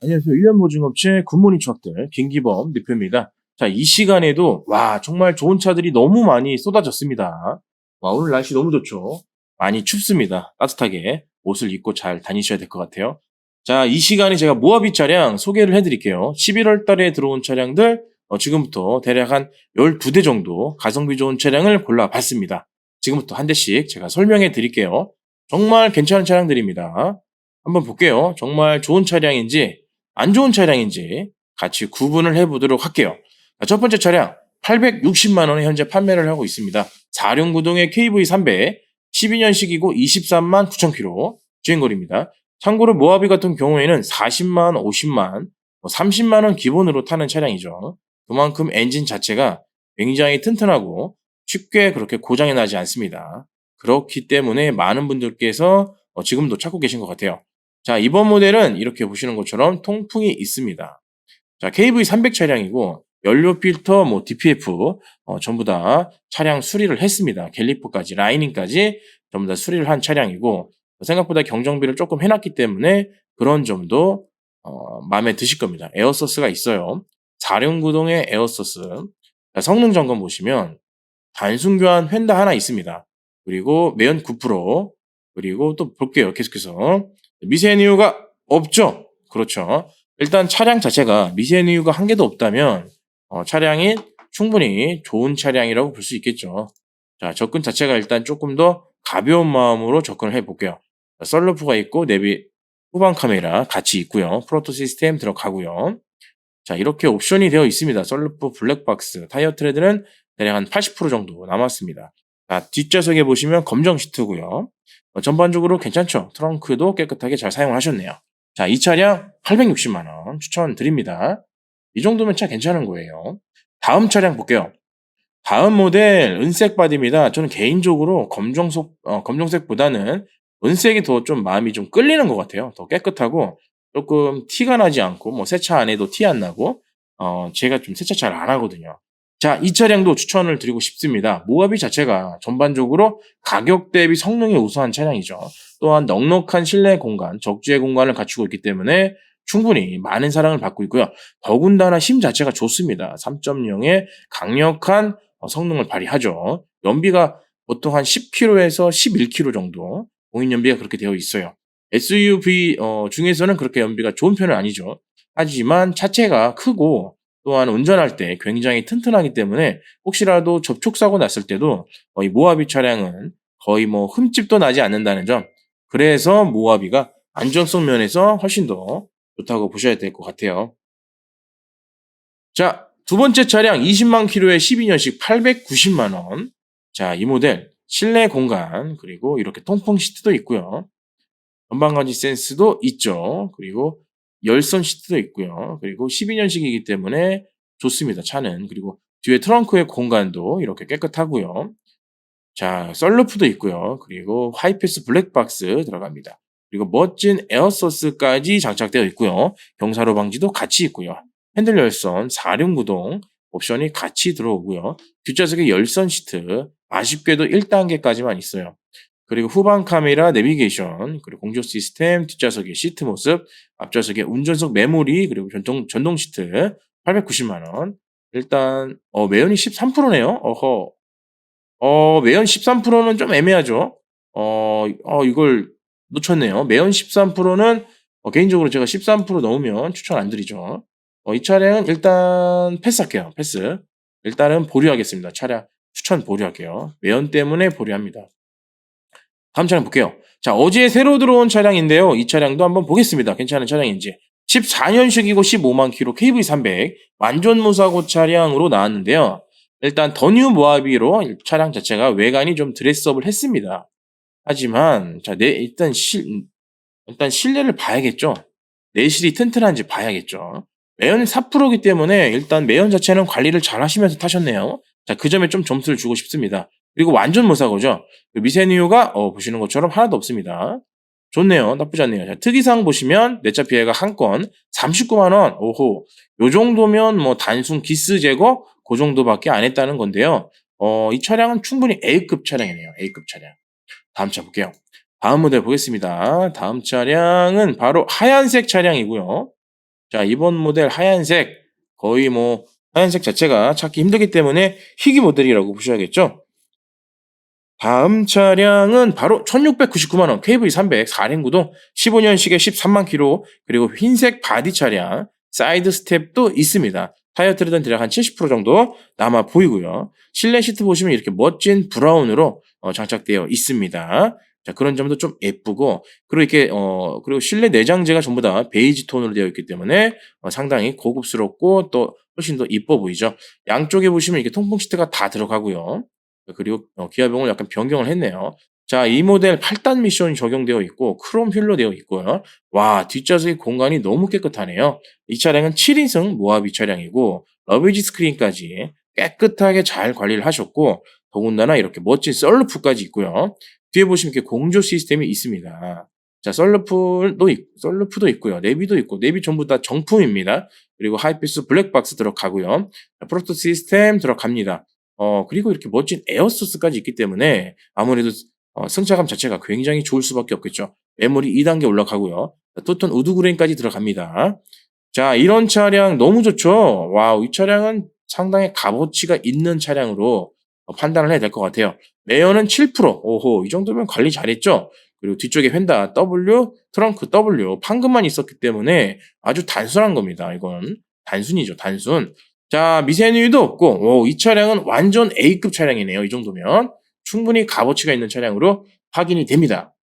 안녕하세요. 1년 보증업체 굿모닝 추억들 김기범 대표입니다. 자, 이 시간에도 와 정말 좋은 차들이 너무 많이 쏟아졌습니다. 와 오늘 날씨 너무 좋죠. 많이 춥습니다. 따뜻하게 옷을 입고 잘 다니셔야 될 것 같아요. 자, 이 시간에 제가 모하비 차량 소개를 해드릴게요. 11월 달에 들어온 차량들 어, 지금부터 대략 한 12대 정도 가성비 좋은 차량을 골라봤습니다. 지금부터 한 대씩 제가 설명해 드릴게요. 정말 괜찮은 차량들입니다. 한번 볼게요. 정말 좋은 차량인지 안 좋은 차량인지 같이 구분을 해보도록 할게요. 자, 첫 번째 차량 860만 원에 현재 판매를 하고 있습니다. 4륜 구동의 KV300 12년식이고 23만 9천 킬로 주행거리입니다. 참고로 모하비 같은 경우에는 40만, 50만, 30만 원 기본으로 타는 차량이죠. 그만큼 엔진 자체가 굉장히 튼튼하고 쉽게 그렇게 고장이 나지 않습니다. 그렇기 때문에 많은 분들께서 어, 지금도 찾고 계신 것 같아요. 자, 이번 모델은 이렇게 보시는 것처럼 통풍이 있습니다. 자, KV300 차량이고 연료 필터, 뭐 DPF 어, 전부 다 차량 수리를 했습니다. 갤리퍼까지 라이닝까지 전부 다 수리를 한 차량이고 생각보다 경정비를 조금 해놨기 때문에 그런 점도 어, 마음에 드실 겁니다. 에어소스가 있어요. 4륜구동의 에어소스. 자, 성능 점검 보시면 단순 교환 휀다 하나 있습니다. 그리고 매연 9%, 그리고 또 볼게요. 계속해서. 미세한 이유가 없죠. 그렇죠. 일단 차량 자체가 미세한 이유가 한 개도 없다면 어, 차량이 충분히 좋은 차량이라고 볼 수 있겠죠. 자, 접근 자체가 일단 조금 더 가벼운 마음으로 접근을 해볼게요. 자, 썰루프가 있고 내비 후방 카메라 같이 있고요. 프로토 시스템 들어가고요. 자, 이렇게 옵션이 되어 있습니다. 썰루프 블랙박스, 타이어 트레드는 대략 한 80% 정도 남았습니다. 자, 뒷좌석에 보시면 검정 시트고요. 어, 전반적으로 괜찮죠? 트렁크도 깨끗하게 잘 사용을 하셨네요. 자, 이 차량 860만원 추천드립니다. 이 정도면 차 괜찮은 거예요. 다음 차량 볼게요. 다음 모델 은색 바디입니다. 저는 개인적으로 검정색, 어, 검정색보다는 은색이 더 좀 마음이 좀 끌리는 것 같아요. 더 깨끗하고 조금 티가 나지 않고 뭐 세차 안 해도 티 안 나고 어, 제가 좀 세차 잘 안 하거든요. 자, 이 차량도 추천을 드리고 싶습니다. 모하비 자체가 전반적으로 가격 대비 성능이 우수한 차량이죠. 또한 넉넉한 실내 공간, 적재의 공간을 갖추고 있기 때문에 충분히 많은 사랑을 받고 있고요. 더군다나 힘 자체가 좋습니다. 3.0의 강력한 어, 성능을 발휘하죠. 연비가 보통 한 10km에서 11km 정도 공인 연비가 그렇게 되어 있어요. SUV 어, 중에서는 그렇게 연비가 좋은 편은 아니죠. 하지만 차체가 크고 또한 운전할 때 굉장히 튼튼하기 때문에 혹시라도 접촉사고 났을 때도 어, 이 모하비 차량은 거의 뭐 흠집도 나지 않는다는 점. 그래서 모하비가 안전성 면에서 훨씬 더 좋다고 보셔야 될 것 같아요. 자, 두 번째 차량 20만 킬로에 12년식 890만 원. 자, 이 모델 실내 공간 그리고 이렇게 통풍 시트도 있고요. 전방간지 센스도 있죠. 그리고 열선 시트도 있고요. 그리고 12년식이기 때문에 좋습니다. 차는 그리고 뒤에 트렁크의 공간도 이렇게 깨끗하고요. 자, 썰루프도 있고요. 그리고 하이패스 블랙박스 들어갑니다. 그리고 멋진 에어소스까지 장착되어 있고요. 경사로 방지도 같이 있고요. 핸들 열선 4륜 구동 옵션이 같이 들어오고요. 뒷좌석에 열선 시트 아쉽게도 1단계까지만 있어요. 그리고 후방 카메라 내비게이션, 그리고 공조 시스템, 뒷좌석의 시트 모습, 앞좌석의 운전석 메모리, 그리고 전동, 전동 시트 890만원. 일단, 어, 매연이 13%네요? 어허. 어, 매연 13%는 좀 애매하죠? 어, 어, 이걸 놓쳤네요. 매연 13%는 어, 개인적으로 제가 13% 넣으면 추천 안 드리죠. 어, 이 차량은 일단 패스할게요. 패스. 일단은 보류하겠습니다. 차량 추천 보류할게요. 매연 때문에 보류합니다. 다음 차량 볼게요. 자, 어제 새로 들어온 차량인데요. 이 차량도 한번 보겠습니다. 괜찮은 차량인지. 14년식이고 15만 킬로 KV300 완전 무사고 차량으로 나왔는데요. 일단 더뉴 모하비로 차량 자체가 외관이 좀 드레스업을 했습니다. 하지만 자, 내 일단 실 일단 실내를 봐야겠죠. 내실이 튼튼한지 봐야겠죠. 매연 4%이기 때문에 일단 매연 자체는 관리를 잘 하시면서 타셨네요. 자, 그 점에 좀 점수를 주고 싶습니다. 그리고 완전 무사고죠. 미세뉴가 어, 보시는 것처럼 하나도 없습니다. 좋네요. 나쁘지 않네요. 자, 특이사항 보시면 내차 피해가 한 건 39만 원. 오호. 요 정도면 뭐 단순 기스 제거 그 정도밖에 안 했다는 건데요. 어, 이 차량은 충분히 A급 차량이네요. A급 차량. 다음 차 볼게요. 다음 모델 보겠습니다. 다음 차량은 바로 하얀색 차량이고요. 자, 이번 모델 하얀색 거의 뭐 하얀색 자체가 찾기 힘들기 때문에 희귀 모델이라고 보셔야겠죠. 다음 차량은 바로 1699만원 KV300 4륜구동 15년식에 13만 킬로 그리고 흰색 바디 차량 사이드 스텝도 있습니다. 타이어 트레드는 대략 한 70% 정도 남아 보이고요. 실내 시트 보시면 이렇게 멋진 브라운으로 어, 장착되어 있습니다. 자, 그런 점도 좀 예쁘고, 그리고 이렇게, 어, 그리고 실내 내장재가 전부 다 베이지 톤으로 되어 있기 때문에 어, 상당히 고급스럽고 또 훨씬 더 이뻐 보이죠. 양쪽에 보시면 이렇게 통풍 시트가 다 들어가고요. 그리고 어, 기아병을 약간 변경을 했네요. 자, 이 모델 8단 미션이 적용되어 있고 크롬 휠로 되어 있고요. 와, 뒷좌석의 공간이 너무 깨끗하네요. 이 차량은 7인승 모하비 차량이고 러비지 스크린까지 깨끗하게 잘 관리를 하셨고 더군다나 이렇게 멋진 썰루프까지 있고요. 뒤에 보시면 이렇게 공조 시스템이 있습니다. 자, 썰루프도, 있, 썰루프도 있고요. 내비도 있고, 내비 전부 다 정품입니다. 그리고 하이피스 블랙박스 들어가고요. 자, 프로토 시스템 들어갑니다. 어, 그리고 이렇게 멋진 에어소스까지 있기 때문에 아무래도 어, 승차감 자체가 굉장히 좋을 수밖에 없겠죠. 메모리 2단계 올라가고요. 토톤 우드그레인까지 들어갑니다. 자, 이런 차량 너무 좋죠? 와우, 이 차량은 상당히 값어치가 있는 차량으로 어, 판단을 해야 될 것 같아요. 매연은 7%. 오호, 이 정도면 관리 잘했죠? 그리고 뒤쪽에 휀다 W, 트렁크 W, 판금만 있었기 때문에 아주 단순한 겁니다. 이건 단순이죠, 단순. 자, 미세누이도 없고, 오, 이 차량은 완전 A급 차량이네요. 이 정도면. 충분히 값어치가 있는 차량으로 확인이 됩니다.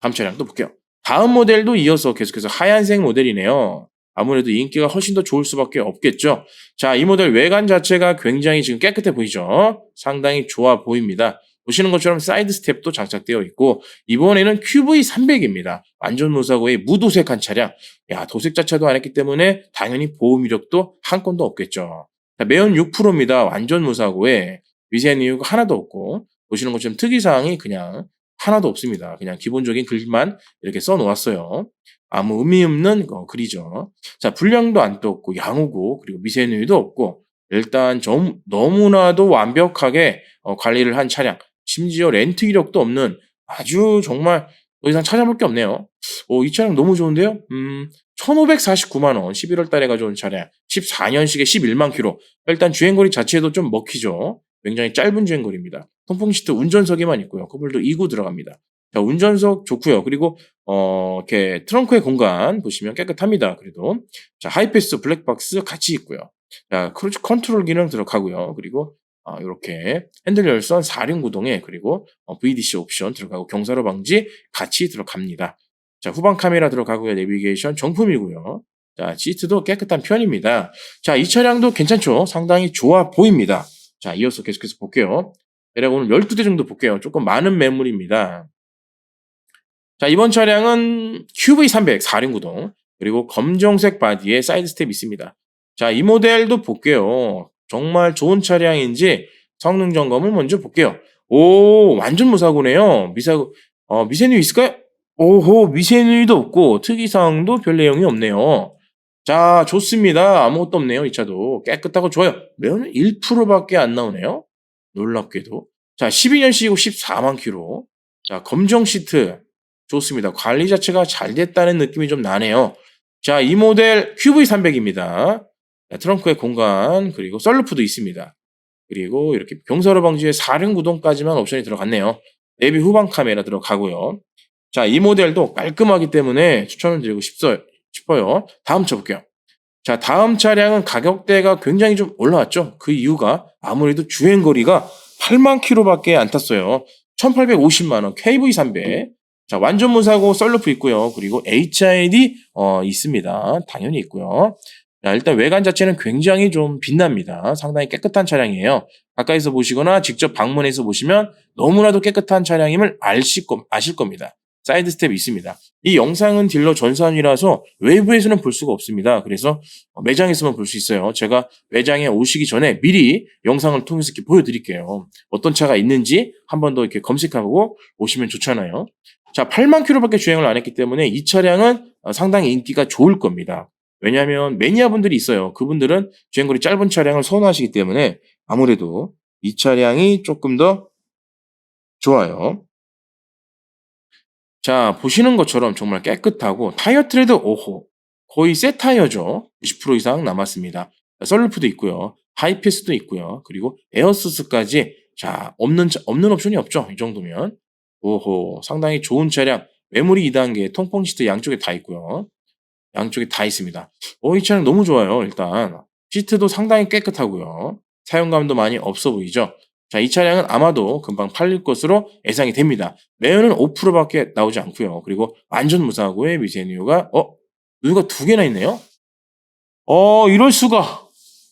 다음 차량 또 볼게요. 다음 모델도 이어서 계속해서 하얀색 모델이네요. 아무래도 인기가 훨씬 더 좋을 수밖에 없겠죠. 자, 이 모델 외관 자체가 굉장히 지금 깨끗해 보이죠? 상당히 좋아 보입니다. 보시는 것처럼 사이드 스텝도 장착되어 있고 이번에는 QV300입니다. 완전 무사고의 무도색한 차량. 야 도색 자체도 안 했기 때문에 당연히 보호 이력도 한 건도 없겠죠. 자, 매연 6%입니다. 완전 무사고에 미세한 이유가 하나도 없고 보시는 것처럼 특이사항이 그냥 하나도 없습니다. 그냥 기본적인 글만 이렇게 써놓았어요. 아무 의미 없는 어, 글이죠. 자, 불량도 안 떴고 양호고 그리고 미세누이도 없고 일단 좀 너무나도 완벽하게 어, 관리를 한 차량. 심지어 렌트 이력도 없는 아주 정말 더 이상 찾아볼 게 없네요. 오, 이 차량 너무 좋은데요? 음, 1549만원, 11월 달에 가져온 차량, 14년식에 11만 킬로. 일단 주행거리 자체도 좀 먹히죠. 굉장히 짧은 주행거리입니다. 통풍 시트 운전석에만 있고요. 커플도 2구 들어갑니다. 자, 운전석 좋고요. 그리고 어, 이렇게 트렁크의 공간 보시면 깨끗합니다. 그래도 자, 하이패스 블랙박스 같이 있고요. 자, 크루즈 컨트롤 기능 들어가고요. 그리고 어, 이렇게 핸들 열선 4륜 구동에 그리고 어, VDC 옵션 들어가고 경사로 방지 같이 들어갑니다. 자, 후방 카메라 들어가고요. 내비게이션 정품이고요. 자, 시트도 깨끗한 편입니다. 자, 이 차량도 괜찮죠? 상당히 좋아 보입니다. 자, 이어서 계속해서 볼게요. 대략 오늘 12대 정도 볼게요. 조금 많은 매물입니다. 자, 이번 차량은 QV300 4륜 구동 그리고 검정색 바디에 사이드 스텝 있습니다. 자, 이 모델도 볼게요. 정말 좋은 차량인지 성능 점검을 먼저 볼게요. 오, 완전 무사고네요. 미사고, 어, 미세누이 있을까요? 오호, 미세누이도 없고, 특이사항도 별 내용이 없네요. 자, 좋습니다. 아무것도 없네요. 이 차도. 깨끗하고 좋아요. 매연 1%밖에 안 나오네요. 놀랍게도. 자, 12년식이고 14만 킬로. 자, 검정 시트. 좋습니다. 관리 자체가 잘 됐다는 느낌이 좀 나네요. 자, 이 모델 QV300입니다. 자, 트렁크의 공간, 그리고 썰루프도 있습니다. 그리고 이렇게 경사로 방지에 4륜 구동까지만 옵션이 들어갔네요. 내비 후방 카메라 들어가고요. 자, 이 모델도 깔끔하기 때문에 추천을 드리고 싶어요. 다음 쳐볼게요. 자, 다음 차량은 가격대가 굉장히 좀 올라왔죠. 그 이유가 아무래도 주행거리가 8만 킬로밖에 안 탔어요. 1850만 원 KV300. 자, 완전 무사고 썰루프 있고요. 그리고 HID 어, 있습니다. 당연히 있고요. 자, 일단 외관 자체는 굉장히 좀 빛납니다. 상당히 깨끗한 차량이에요. 가까이서 보시거나 직접 방문해서 보시면 너무나도 깨끗한 차량임을 아실 겁니다. 사이드 스텝이 있습니다. 이 영상은 딜러 전산이라서 외부에서는 볼 수가 없습니다. 그래서 매장에서만 볼 수 있어요. 제가 매장에 오시기 전에 미리 영상을 통해서 이렇게 보여드릴게요. 어떤 차가 있는지 한 번 더 이렇게 검색하고 오시면 좋잖아요. 자, 8만 킬로밖에 주행을 안 했기 때문에 이 차량은 상당히 인기가 좋을 겁니다. 왜냐하면 매니아 분들이 있어요. 그분들은 주행거리 짧은 차량을 선호하시기 때문에 아무래도 이 차량이 조금 더 좋아요. 자, 보시는 것처럼 정말 깨끗하고 타이어 트레드 오호. 거의 새 타이어죠. 90% 이상 남았습니다. 썰루프도 있고요. 하이패스도 있고요. 그리고 에어소스까지 자 없는 차- 없는 옵션이 없죠. 이 정도면 오호 상당히 좋은 차량. 메모리 2단계 통풍 시트 양쪽에 다 있고요. 양쪽에 다 있습니다. 어, 이 차량 너무 좋아요. 일단 시트도 상당히 깨끗하고요. 사용감도 많이 없어 보이죠. 자, 이 차량은 아마도 금방 팔릴 것으로 예상이 됩니다. 매연은 5%밖에 나오지 않고요. 그리고 완전 무사고의 미세누유가 어 누유가 두 개나 있네요. 어 이럴 수가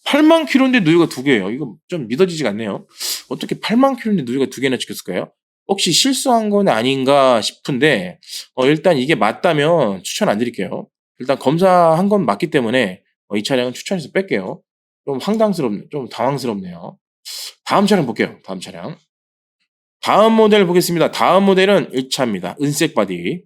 8만 킬로인데 누유가 두 개예요. 이거 좀 믿어지지가 않네요. 어떻게 8만 킬로인데 누유가 두 개나 찍혔을까요? 혹시 실수한 건 아닌가 싶은데 어, 일단 이게 맞다면 추천 안 드릴게요. 일단 검사한 건 맞기 때문에 어, 이 차량은 추천해서 뺄게요. 좀 황당스럽, 좀 당황스럽네요. 다음 차량 볼게요. 다음 차량. 다음 모델 보겠습니다. 다음 모델은 1차입니다. 은색 바디.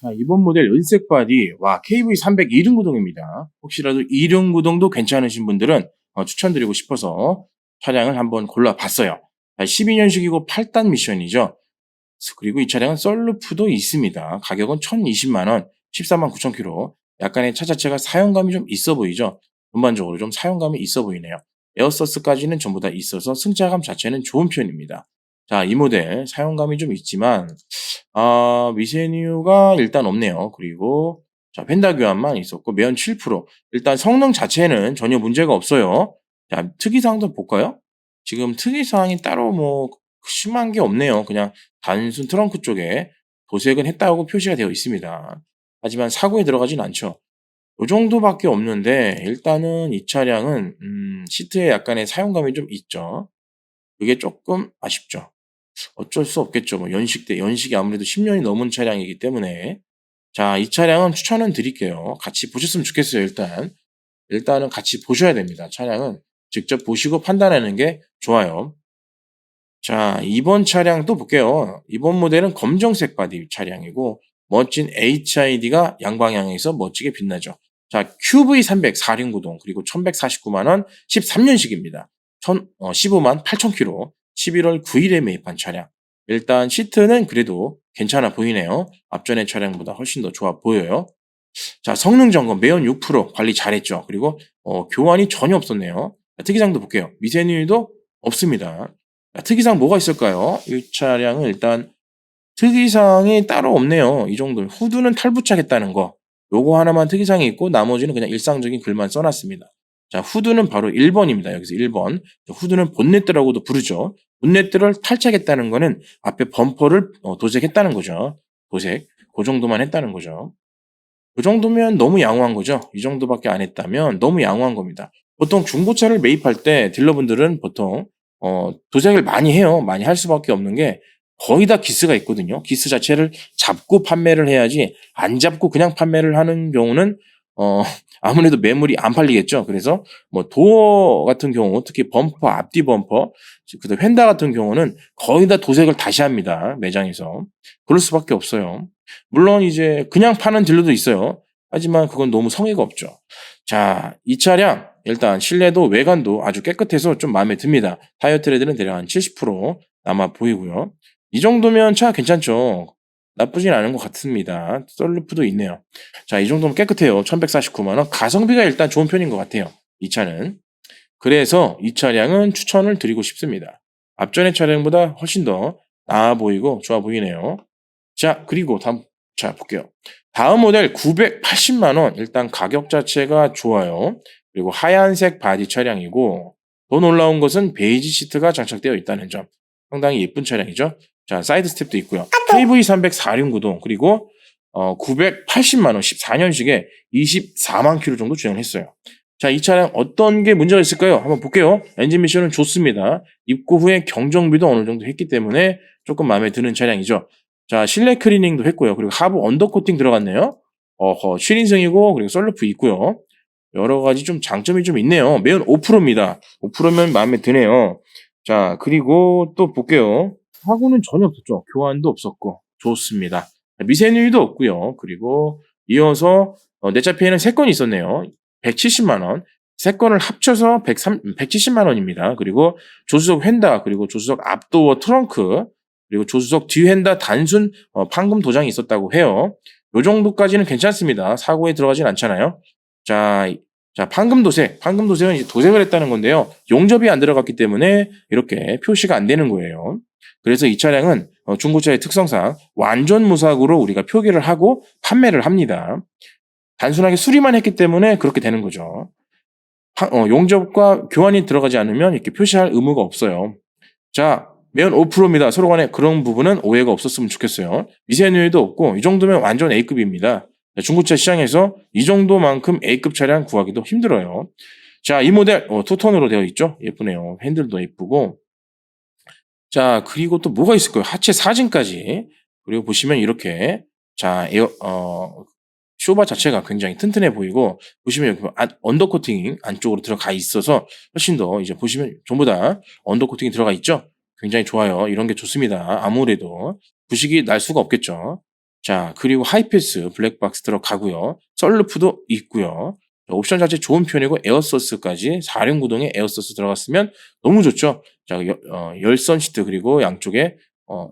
자, 이번 모델 은색 바디, 와, KV300 이륜 구동입니다. 혹시라도 이륜 구동도 괜찮으신 분들은 어, 추천드리고 싶어서 차량을 한번 골라봤어요. 12년식이고 8단 미션이죠. 그리고 이 차량은 썰루프도 있습니다. 가격은 1020만원, 14만 9천 킬로. 약간의 차 자체가 사용감이 좀 있어 보이죠? 전반적으로 좀 사용감이 있어 보이네요. 에어서스까지는 전부 다 있어서 승차감 자체는 좋은 편입니다. 자, 이 모델 사용감이 좀 있지만, 아, 미세뉴가 일단 없네요. 그리고, 자, 펜다 교환만 있었고, 매연 7%. 일단 성능 자체는 전혀 문제가 없어요. 자, 특이사항도 볼까요? 지금 특이사항이 따로 뭐, 심한 게 없네요. 그냥 단순 트렁크 쪽에 도색은 했다고 표시가 되어 있습니다. 하지만 사고에 들어가진 않죠. 요 정도밖에 없는데 일단은 이 차량은 음, 시트에 약간의 사용감이 좀 있죠. 그게 조금 아쉽죠. 어쩔 수 없겠죠. 뭐 연식 때 연식이 아무래도 10년이 넘은 차량이기 때문에 자, 이 차량은 추천은 드릴게요. 같이 보셨으면 좋겠어요. 일단 일단은 같이 보셔야 됩니다. 차량은 직접 보시고 판단하는 게 좋아요. 자, 이번 차량 또 볼게요. 이번 모델은 검정색 바디 차량이고 멋진 HID가 양방향에서 멋지게 빛나죠. 자, QV300 4륜 구동 그리고 1149만원 13년식입니다. 15만 8천 킬로 11월 9일에 매입한 차량. 일단 시트는 그래도 괜찮아 보이네요. 앞전의 차량보다 훨씬 더 좋아 보여요. 자, 성능 점검 매연 6% 관리 잘했죠. 그리고 어, 교환이 전혀 없었네요. 자, 특이사항도 볼게요. 미세누유도 없습니다. 자, 특이사항 뭐가 있을까요? 이 차량은 일단 특이사항이 따로 없네요. 이 정도. 후드는 탈부착했다는 거. 요거 하나만 특이사항이 있고 나머지는 그냥 일상적인 글만 써놨습니다. 자, 후드는 바로 1번입니다. 여기서 1번. 후드는 본네트라고도 부르죠. 본네트를 탈착했다는 거는 앞에 범퍼를 어, 도색했다는 거죠. 도색. 그 정도만 했다는 거죠. 그 정도면 너무 양호한 거죠. 이 정도밖에 안 했다면 너무 양호한 겁니다. 보통 중고차를 매입할 때 딜러분들은 보통 어, 도색을 많이 해요. 많이 할 수밖에 없는 게 거의 다 기스가 있거든요. 기스 자체를 잡고 판매를 해야지 안 잡고 그냥 판매를 하는 경우는 어, 아무래도 매물이 안 팔리겠죠. 그래서 뭐 도어 같은 경우 특히 범퍼 앞뒤 범퍼 그다음 휀다 같은 경우는 거의 다 도색을 다시 합니다. 매장에서 그럴 수밖에 없어요. 물론 이제 그냥 파는 딜러도 있어요. 하지만 그건 너무 성의가 없죠. 자, 이 차량 일단 실내도 외관도 아주 깨끗해서 좀 마음에 듭니다. 타이어 트레드는 대략 한 70% 남아 보이고요. 이 정도면 차 괜찮죠. 나쁘진 않은 것 같습니다. 썰루프도 있네요. 자, 이 정도면 깨끗해요. 1149만원. 가성비가 일단 좋은 편인 것 같아요. 이 차는. 그래서 이 차량은 추천을 드리고 싶습니다. 앞전의 차량보다 훨씬 더 나아 보이고 좋아 보이네요. 자, 그리고 다음, 자, 볼게요. 다음 모델 980만원. 일단 가격 자체가 좋아요. 그리고 하얀색 바디 차량이고, 더 놀라운 것은 베이지 시트가 장착되어 있다는 점. 상당히 예쁜 차량이죠. 자, 사이드 스텝도 있고요. KV300 4륜 구동, 그리고 어, 980만 원, 14년식에 24만 킬로 정도 주행을 했어요. 자, 이 차량 어떤 게 문제가 있을까요? 한번 볼게요. 엔진 미션은 좋습니다. 입고 후에 경정비도 어느 정도 했기 때문에 조금 마음에 드는 차량이죠. 자, 실내 클리닝도 했고요. 그리고 하부 언더코팅 들어갔네요. 어허, 7인승이고, 그리고 썰루프 있고요. 여러 가지 좀 장점이 좀 있네요. 매연 5%입니다. 5%면 마음에 드네요. 자, 그리고 또 볼게요. 사고는 전혀 없었죠. 교환도 없었고, 좋습니다. 미세누이도 없고요. 그리고 이어서 어, 내차 피해는 3건 있었네요. 170만 원. 3건을 합쳐서 103, 170만 원입니다. 그리고 조수석 휀다, 그리고 조수석 앞도어 트렁크, 그리고 조수석 뒤 휀다 단순 어, 판금 도장이 있었다고 해요. 요 정도까지는 괜찮습니다. 사고에 들어가진 않잖아요. 자, 자, 판금 도색. 판금 도색은 도색을 했다는 건데요. 용접이 안 들어갔기 때문에 이렇게 표시가 안 되는 거예요. 그래서 이 차량은 어, 중고차의 특성상 완전 무사고로 우리가 표기를 하고 판매를 합니다. 단순하게 수리만 했기 때문에 그렇게 되는 거죠. 파- 어, 용접과 교환이 들어가지 않으면 이렇게 표시할 의무가 없어요. 자, 매연 5%입니다. 서로 간에 그런 부분은 오해가 없었으면 좋겠어요. 미세누이도 없고 이 정도면 완전 A급입니다. 중고차 시장에서 이 정도만큼 A급 차량 구하기도 힘들어요. 자, 이 모델 어, 투톤으로 되어 있죠. 예쁘네요. 핸들도 예쁘고. 자, 그리고 또 뭐가 있을까요? 하체 사진까지. 그리고 보시면 이렇게 자, 에어 어 쇼바 자체가 굉장히 튼튼해 보이고 보시면 여기 안, 언더코팅이 안쪽으로 들어가 있어서 훨씬 더 이제 보시면 전부 다 언더코팅이 들어가 있죠. 굉장히 좋아요. 이런 게 좋습니다. 아무래도 부식이 날 수가 없겠죠. 자, 그리고 하이패스 블랙박스 들어가고요. 썰루프도 있고요. 자, 옵션 자체 좋은 편이고 에어서스까지 4륜 구동에 에어서스 들어갔으면 너무 좋죠. 자, 여- 어, 열선 시트 그리고 양쪽에 어,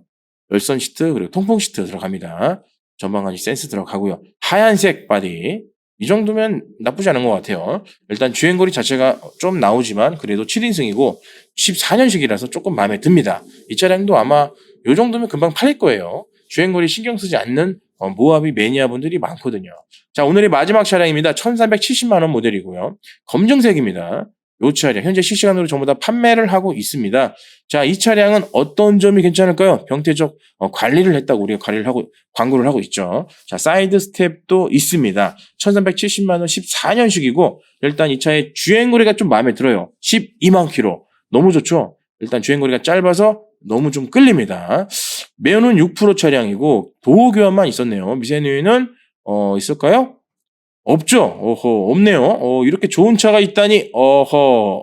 열선 시트 그리고 통풍 시트 들어갑니다. 전방까지 센스 들어가고요. 하얀색 바디 이 정도면 나쁘지 않은 것 같아요. 일단 주행거리 자체가 좀 나오지만 그래도 7인승이고 14년식이라서 조금 마음에 듭니다. 이 차량도 아마 이 정도면 금방 팔릴 거예요. 주행거리 신경 쓰지 않는 어, 모하비 매니아 분들이 많거든요. 자, 오늘의 마지막 차량입니다. 1370만 원 모델이고요. 검정색입니다. 이 차량 현재 실시간으로 전부 다 판매를 하고 있습니다. 자, 이 차량은 어떤 점이 괜찮을까요? 병태적 어, 관리를 했다고 우리가 관리를 하고 광고를 하고 있죠. 자, 사이드 스텝도 있습니다. 1370만 원 14년식이고 일단 이 차의 주행 거리가 좀 마음에 들어요. 12만 킬로. 너무 좋죠. 일단 주행 거리가 짧아서 너무 좀 끌립니다. 매연은 6% 차량이고 도어 교환만 있었네요. 미세누이는 어 있을까요? 없죠. 어허 없네요. 어 이렇게 좋은 차가 있다니 어허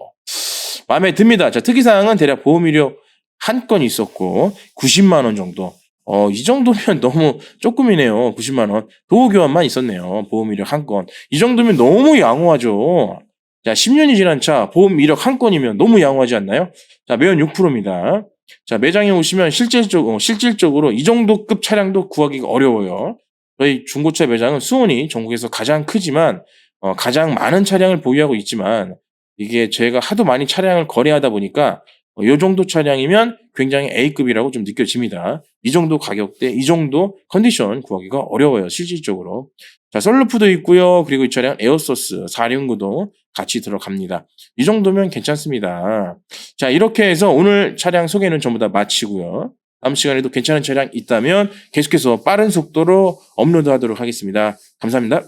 마음에 듭니다. 자 특이 사항은 대략 보험이료 한 건 있었고 90만 원 정도. 어 이 정도면 너무 조금이네요. 90만 원. 도어 교환만 있었네요. 보험 이력 한 건. 이 정도면 너무 양호하죠. 자, 10년이 지난 차 보험 이력 한 건이면 너무 양호하지 않나요? 자, 매연 6%입니다. 자, 매장에 오시면 실질적, 어, 실질적으로 이 정도 급 차량도 구하기가 어려워요. 저희 중고차 매장은 수온이 전국에서 가장 크지만, 어, 가장 많은 차량을 보유하고 있지만, 이게 제가 하도 많이 차량을 거래하다 보니까, 어, 이 정도 차량이면 굉장히 A급이라고 좀 느껴집니다. 이 정도 가격대, 이 정도 컨디션 구하기가 어려워요, 실질적으로. 자, 썰루프도 있고요. 그리고 이 차량 에어소스, 4륜구동 같이 들어갑니다. 이 정도면 괜찮습니다. 자, 이렇게 해서 오늘 차량 소개는 전부 다 마치고요. 다음 시간에도 괜찮은 차량 있다면 계속해서 빠른 속도로 업로드 하도록 하겠습니다. 감사합니다.